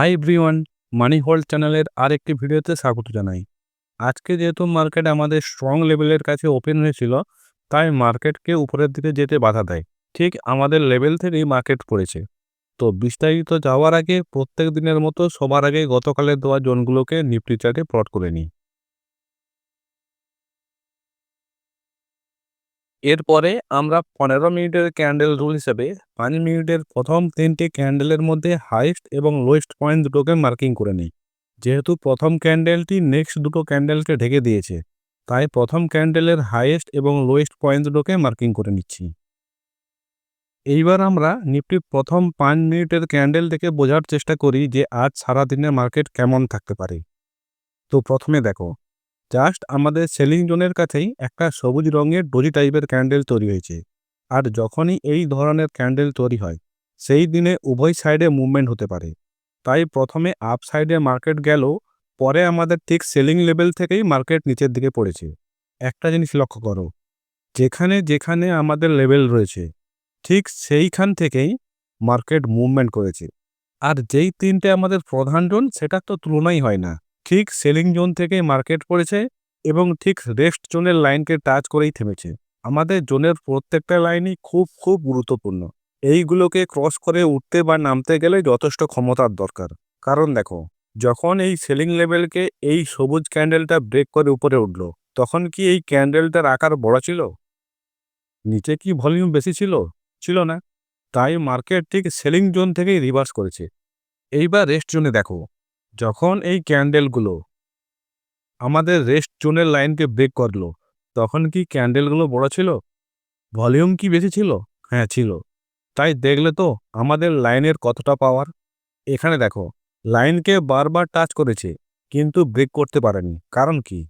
High ব্রিওয়ান মানি hold চ্যানেলের আর একটি ভিডিওতে স্বাগত জানাই। আজকে যেহেতু মার্কেট আমাদের স্ট্রং লেভেলের কাছে ওপেন হয়েছিল, তাই মার্কেটকে উপরের দিকে যেতে বাধা দেয়। ঠিক আমাদের লেভেল থেকেই মার্কেট পড়েছে। তো বিস্তারিত যাওয়ার আগে প্রত্যেক দিনের মতো সবার আগে গতকালের দেওয়া জোনগুলোকে নিফটি চার্টে প্লট করে নিই। এরপরে আমরা পনেরো মিনিটের ক্যান্ডেল রুল হিসেবে পাঁচ মিনিটের প্রথম তিনটি ক্যান্ডেলের মধ্যে হাইস্ট এবং লোয়েস্ট পয়েন্ট দুটোকে মার্কিং করে নিই। যেহেতু প্রথম ক্যান্ডেলটি নেক্সট দুটো ক্যান্ডেলকে ঢেকে দিয়েছে, তাই প্রথম ক্যান্ডেলের হাইয়েস্ট এবং লোয়েস্ট পয়েন্ট দুটোকে মার্কিং করে নিচ্ছি। এইবার আমরা নিফটির প্রথম পাঁচ মিনিটের ক্যান্ডেল থেকে বোঝার চেষ্টা করি যে আজ সারাদিনের মার্কেট কেমন থাকতে পারে। তো প্রথমে দেখো জাস্ট আমাদের সেলিং জোনের কাছেই একটা সবুজ রঙের ডোজি টাইপের ক্যান্ডেল তৈরি হয়েছে। আর যখনই এই ধরনের ক্যান্ডেল তৈরি হয়, সেই দিনে উভয় সাইডে মুভমেন্ট হতে পারে। তাই প্রথমে আপ সাইডে মার্কেট গেল পরে আমাদের ঠিক সেলিং লেভেল থেকেই মার্কেট নিচের দিকে পড়েছে। একটা জিনিস লক্ষ্য করো, যেখানে যেখানে আমাদের লেভেল রয়েছে, ঠিক সেইখান থেকেই মার্কেট মুভমেন্ট করেছে। আর যেই তিনটে আমাদের প্রধান জোন, সেটা তো তুলনাই হয় না। ঠিক সেলিং জোন থেকে মার্কেট পড়েছে এবং ঠিক রেস্ট জোনের লাইনকে টাচ করেই থেমেছে। আমাদের জোনের প্রত্যেকটা লাইনই খুব খুব গুরুত্বপূর্ণ। এইগুলোকে ক্রস করে উঠতে বা নামতে গেলে যথেষ্ট ক্ষমতার দরকার। কারণ দেখো, যখন এই সেলিং লেভেলকে এই সবুজ ক্যান্ডেলটা ব্রেক করে উপরে উঠল, তখন কি এই ক্যান্ডেলটার আকার বড় ছিল? নিচে কি ভলিউম বেশি ছিল? ছিল না। তাই মার্কেট ঠিক সেলিং জোন থেকেই রিভার্স করেছে। এইবার রেস্ট জোনে দেখো যখন এই ক্যান্ডেলগুলো আমাদের রেস্ট জোনের লাইনকে ব্রেক করল, তখন কি ক্যান্ডেলগুলো বড় ছিল? ভলিউম কি বেশি ছিল? হ্যাঁ ছিল। তাই দেখলে তো আমাদের লাইনের কতটা পাওয়ার এখানে দেখো লাইনকে বারবার টাচ করেছে, কিন্তু ব্রেক করতে পারেনি। কারণ কি?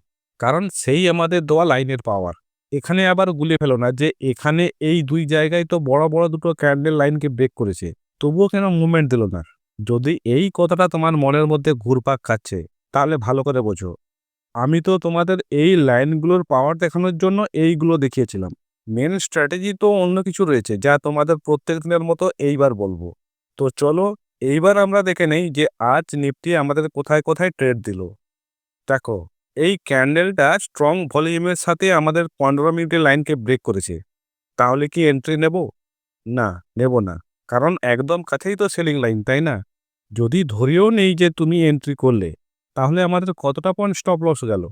কারণ সেই আমাদের দেওয়া লাইনের পাওয়ার এখানে আবার গুলে ফেলো না যে এখানে এই দুই জায়গায় তো বড় বড় দুটো ক্যান্ডেল লাইনকে ব্রেক করেছে। তবুও কেন মুভমেন্ট দিল না? যদি এই কথাটা তোমার মনের মধ্যে ঘুরপাক খাচ্ছে, তাহলে ভালো করে বোঝো। আমি তো তোমাদের এই লাইনগুলোর পাওয়ার দেখানোর জন্য এইগুলো দেখিয়েছিলাম। মেন স্ট্র্যাটেজি তো অন্য কিছু রয়েছে, যা তোমাদের প্রত্যেক দিনের মতো এইবার বলব। তো চলো, এইবার আমরা দেখে নেই যে আজ নিফটি আমাদের কোথায় কোথায় ট্রেড দিল। দেখো, এই ক্যান্ডেলটা স্ট্রং ভলিউমের সাথে আমাদের পনেরো মিনিটের লাইনকে ব্রেক করেছে। তাহলে কি এন্ট্রি নেব? না নেব না। কারণ একদম কাছেই তো সেলিং লাইন তাই না? যদি ধরেও নেই যে তুমি এন্ট্রি করলে, তাহলে আমাদের কতটা পয়েন্ট স্টপ লস গেল?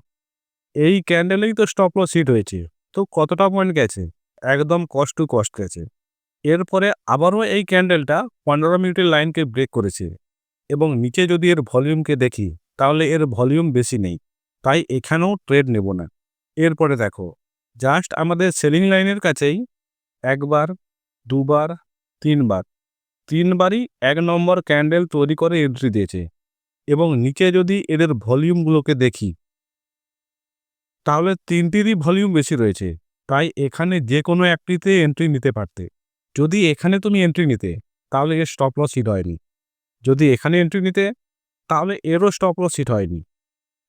এই ক্যান্ডেলেই তো স্টপ লস হিট হয়েছে। তো কতটা পয়েন্ট গেছে? একদম কস্ট টু কস্ট গেছে। এরপরে আবারও এই ক্যান্ডেলটা পনেরো মিনিটের লাইনকে ব্রেক করেছে। এবং নিচে যদি এর ভলিউমকে দেখি, তাহলে এর ভলিউম বেশি নেই। তাই এখানেও ট্রেড নেব না। এরপরে দেখো জাস্ট আমাদের সেলিং লাইনের কাছেই একবার, দুবার, তিনবার তিনবারই এক নম্বর ক্যান্ডেল তৈরি করে এন্ট্রি দিয়েছে এবং নিচে যদি এদের ভলিউমগুলোকে দেখি, তাহলে তিনটিরই ভলিউম বেশি রয়েছে। তাই এখানে যে কোনো একটিতে এন্ট্রি নিতে পারতে। যদি এখানে তুমি এন্ট্রি নিতে, তাহলে এর স্টপ লস হিট হয়নি। যদি এখানে এন্ট্রি নিতে, তাহলে এরও স্টপ লস হিট হয়নি।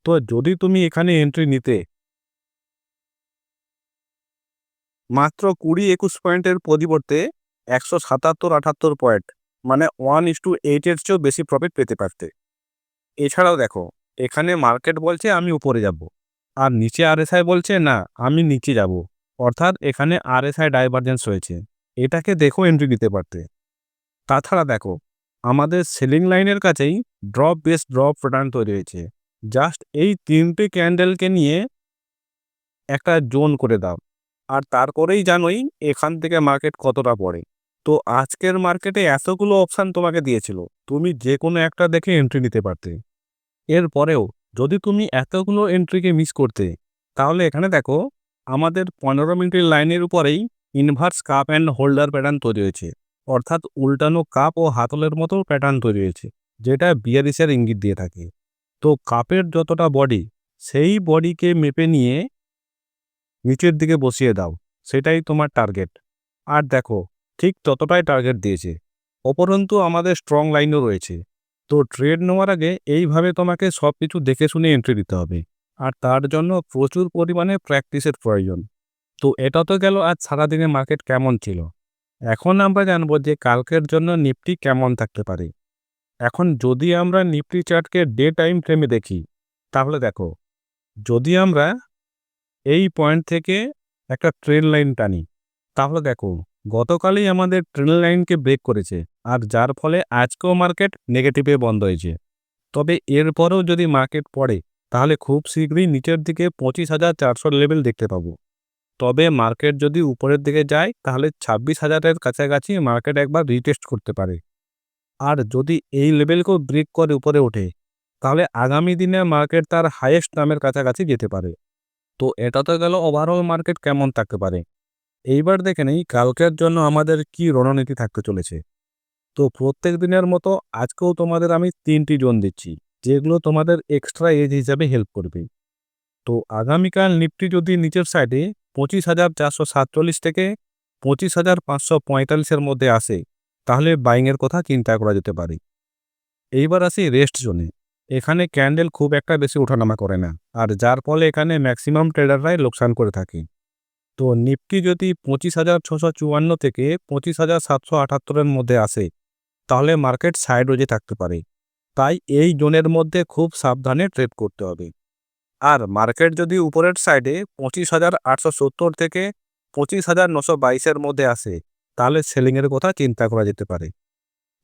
তো যদি তুমি এখানে এন্ট্রি নিতে, মাত্র কুড়ি একুশ পয়েন্টের পরিবর্তে একশো সাতাত্তর, আটাত্তর পয়েন্ট মানে ওয়ান ইস টু এইটের চেয়েও বেশি প্রফিট পেতে পারতে। এছাড়াও দেখো, এখানে মার্কেট বলছে আমি উপরে যাব, আর নিচে আরএসআই বলছে না, আমি নিচে যাব। অর্থাৎ এখানে আরএসআই ডাইভারজেন্স রয়েছে। এটাকে দেখো এন্ট্রি দিতে পারতে। তাছাড়া দেখো, আমাদের সেলিং লাইনের কাছেই ড্রপ বেস ড্রপ প্যাটার্ন তৈরি হয়েছে। জাস্ট এই তিনটে ক্যান্ডেলকে নিয়ে একটা জোন করে দাও। আর তারপরেই জানোই এখান থেকে মার্কেট কতটা পড়ে। তো আজকের মার্কেটে এতগুলো অপশান তোমাকে দিয়েছিল, তুমি যে কোনো একটা দেখে এন্ট্রি নিতে পারতে। এরপরেও যদি তুমি এতগুলো এন্ট্রিকে মিস করতে, তাহলে এখানে দেখো, আমাদের পনেরো মিনিটের লাইনের উপরেই inverse cup and holder pattern তৈরি হয়েছে। অর্থাৎ উল্টানো কাপ ও হাতলের মতো প্যাটার্ন তৈরি হয়েছে, যেটা বিয়ারিসের ইঙ্গিত দিয়ে থাকে। তো কাপের যতটা বডি সেই বডিকে মেপে নিয়ে নিচের দিকে বসিয়ে দাও, সেটাই তোমার টার্গেট আর দেখো ঠিক ততটাই টার্গেট দিয়েছে। অপরন্তু আমাদের স্ট্রং লাইনও রয়েছে। তো ট্রেড নেওয়ার আগে এইভাবে তোমাকে সব কিছু দেখে শুনে এন্ট্রি দিতে হবে। আর তার জন্য প্রচুর পরিমাণে প্র্যাকটিসের প্রয়োজন। তো এটা তো গেল আজ সারাদিনে মার্কেট কেমন ছিল? এখন আমরা জানব যে কালকের জন্য নিফটি কেমন থাকতে পারে। এখন যদি আমরা নিফটি চার্টকে ডে টাইম ফ্রেমে দেখি, তাহলে দেখো, যদি আমরা এই পয়েন্ট থেকে একটা ট্রেন লাইন টানি, তাহলে দেখো গতকালই আমাদের ট্রেন লাইনকে ব্রেক করেছে, আর যার ফলে আজকেও মার্কেট নেগেটিভে বন্ধ হয়েছে। তবে এরপরেও যদি মার্কেট পড়ে, তাহলে খুব শীঘ্রই নিচের দিকে পঁচিশ হাজার চারশো লেভেল দেখতে পাবো। তবে মার্কেট যদি উপরের দিকে যায়, তাহলে ছাব্বিশ হাজারের কাছাকাছি মার্কেট একবার রিটেস্ট করতে পারে। আর যদি এই লেভেলকেও ব্রেক করে উপরে ওঠে, তাহলে আগামী দিনে মার্কেট তার হাইয়েস্ট দামের কাছাকাছি যেতে পারে। তো এটা তো গেল ওভারঅল মার্কেট কেমন থাকতে পারে? এইবার দেখে নেই, কালকের জন্য আমাদের কি রণনীতি থাকতে চলেছে। তো প্রত্যেক দিনের মতো আজকেও তোমাদের আমি তিনটি জোন দিচ্ছি, যেগুলো তোমাদের এক্সট্রা এজ হিসাবে হেল্প করবে। তো আগামীকাল নিফটি যদি নিচের সাইডে পঁচিশ হাজার চারশো সাতচল্লিশ থেকে পঁচিশ হাজার পাঁচশো পঁয়তাল্লিশের মধ্যে আসে, তাহলে বাইংয়ের কথা চিন্তা করা যেতে পারে। এইবার আসি রেস্ট জোনে, এখানে ক্যান্ডেল খুব একটা বেশি ওঠানামা করে না, আর যার ফলে এখানে ম্যাক্সিমাম ট্রেডাররাই লোকসান করে থাকে। তো নিফটি যদি পঁচিশ হাজার ছশো চুয়ান্ন থেকে পঁচিশ হাজার সাতশো আটাত্তরের মধ্যে আসে, তাহলে মার্কেট সাইড ওজে থাকতে পারে। তাই এই জোনের মধ্যে খুব সাবধানে ট্রেড করতে হবে। আর মার্কেট যদি উপরের সাইডে পঁচিশ হাজার আটশো সত্তর থেকে পঁচিশ হাজার নশো বাইশের মধ্যে আসে, তাহলে সেলিংয়ের কথা চিন্তা করা যেতে পারে।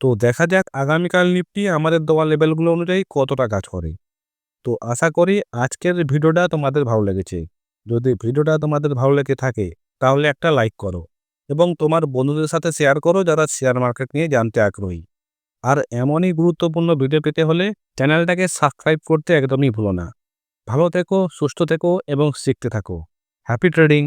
তো দেখা যাক আগামীকাল নিফটি আমাদের দেওয়া লেভেলগুলো অনুযায়ী কতটা কাজ করে। তো আশা করি আজকের ভিডিওটা তোমাদের ভালো লেগেছে। যদি ভিডিওটা তোমাদের ভালো লেগে থাকে, তাহলে একটা লাইক করো এবং তোমার বন্ধুদের সাথে শেয়ার করো যারা শেয়ার মার্কেট নিয়ে জানতে আগ্রহী। আর এমনই গুরুত্বপূর্ণ ভিডিও পেতে হলে চ্যানেলটাকে সাবস্ক্রাইব করতে একদমই ভুলো না। ভালো থেকো, সুস্থ থেকো এবং শিখতে থাকো। Happy trading